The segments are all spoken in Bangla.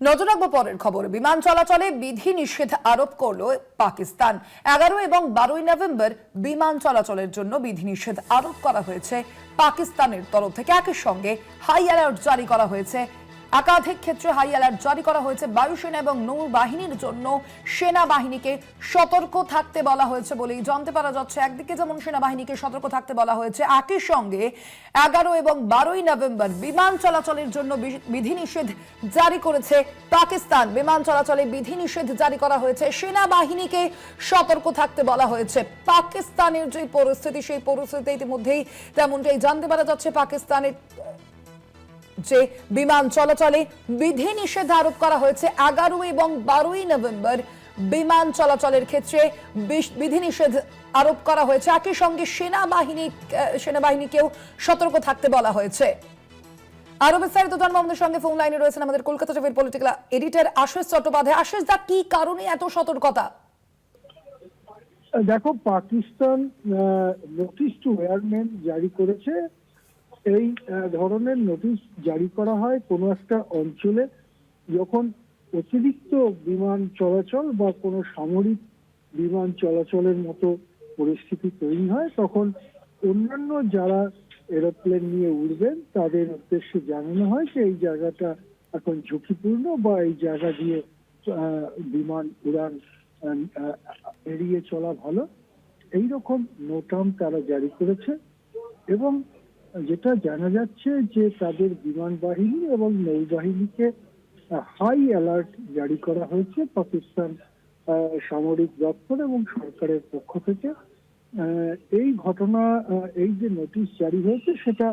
নজর রাখব পরের খবর। বিমান চলাচলে বিধি নিষেধ আরোপ করল পাকিস্তান। এগারো এবং বারোই নভেম্বর বিমান চলাচলের জন্য বিধিনিষেধ আরোপ করা হয়েছে পাকিস্তানের তরফ থেকে। একই সঙ্গে হাই অ্যালার্ট জারি করা হয়েছে একাধিক ক্ষেত্রে হাই অ্যালার্ট জারি করা হয়েছে বায়ুসেনা এবং নৌ বাহিনীর জন্য। সেনাবাহিনীকে সতর্ক থাকতে বলা হয়েছে বলেই জানতে পারা যাচ্ছে। একদিকে যেমন সেনাবাহিনীকে সতর্ক থাকতে বলা হয়েছে, একই সঙ্গে এগারো এবং বারোই নভেম্বর বিমান চলাচলের জন্য বিধিনিষেধ জারি করেছে পাকিস্তান। বিমান চলাচলে বিধিনিষেধ জারি করা হয়েছে। সেনাবাহিনীকে সতর্ক থাকতে বলা হয়েছে। পাকিস্তানের যে পরিস্থিতি, সেই পরিস্থিতি ইতিমধ্যেই তেমনটাই জানতে পারা যাচ্ছে। পাকিস্তানের যে বিমান চলাচলে বিধি নিষেধ আরোপ করা হয়েছে এগারো এবং বারোই নভেম্বর। বিমান চলাচলের ক্ষেত্রে বিধিনিষেধ আরোপ করা হয়েছে। একই সঙ্গে সেনাবাহিনী সেনাবাহিনীকেও সতর্ক থাকতে বলা হয়েছে। আরও বিস্তারিত জানব আমাদের সঙ্গে। ফোন লাইনে রয়েছেন আমাদের কলকাতা টিভির পলিটিক্যাল এডিটর আশিস চট্টোপাধ্যায়। আশিস দা, কি কারণে এত সতর্কতা? দেখো, পাকিস্তান নোটিশ টু এয়ারম্যান জারি করেছে। এই ধরনের নোটিশ জারি করা হয় কোনো একটা অঞ্চলে যখন অতিরিক্ত বিমান চলাচল বা কোনো সামরিক বিমান চলাচলের মতো পরিস্থিতি তৈরি হয়, তখন অন্যান্য যারা এরোপ্লেন নিয়ে উড়বেন তাদের উদ্দেশ্যে জানানো হয় যে এই জায়গাটা এখন ঝুঁকিপূর্ণ বা এই জায়গা দিয়ে বিমান উড়ান এড়িয়ে চলা ভালো। এই রকম নোটাম তারা জারি করেছে এবং যেটা জানা যাচ্ছে যে তাদের বিমান বাহিনী এবং নৌবাহিনীকে হাই অ্যালার্ট জারি করা হয়েছে পাকিস্তান সামরিক দপ্তর এবং সরকারের পক্ষ থেকে। এই ঘটনা এই যে নোটিশ জারি হয়েছে সেটা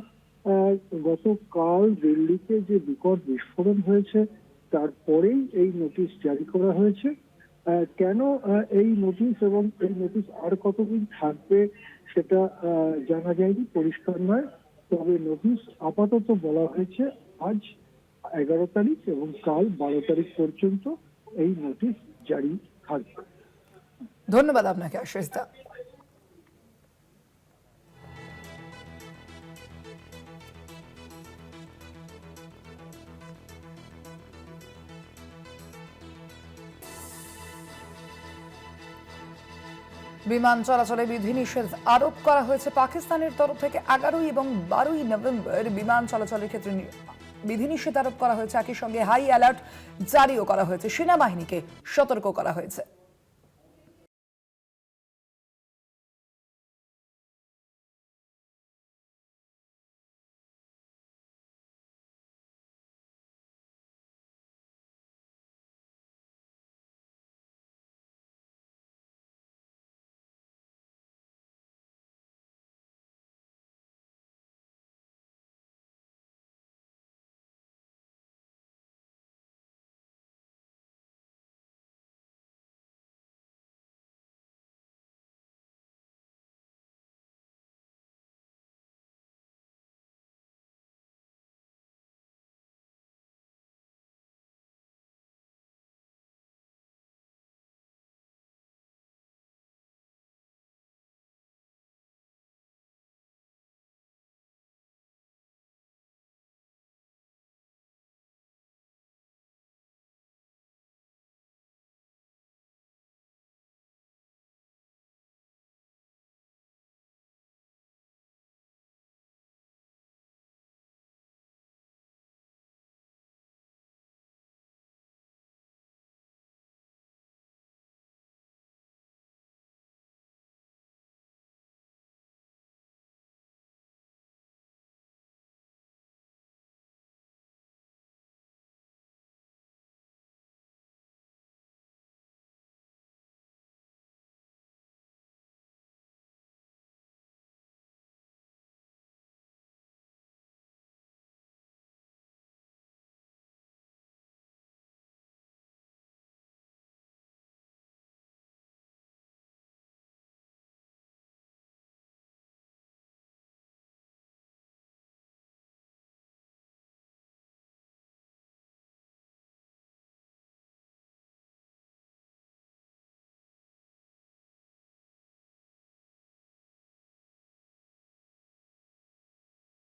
গতকাল দিল্লিতে যে বিকট বিস্ফোরণ হয়েছে তারপরেই এই নোটিশ জারি করা হয়েছে। কেন এই নোটিশ এবং এই নোটিশ আর কতদিন থাকবে সেটা জানা যায়নি, পরিষ্কার নয়। তবে নোটিশ আপাতত বলা হয়েছে, আজ এগারো তারিখ এবং কাল বারো তারিখ পর্যন্ত এই নোটিশ জারি থাকবে। ধন্যবাদ আপনাকে আশিস দা বিমান চলাচলে বিধিনিষেধ আরোপ করা হয়েছে পাকিস্তানের তরফ থেকে এগারোই এবং বারোই নভেম্বর বিমান চলাচলের ক্ষেত্রে বিধিনিষেধ আরোপ করা হয়েছে। একই সঙ্গে হাই অ্যালার্ট জারিও করা হয়েছে। সেনাবাহিনীকে সতর্ক করা হয়েছে।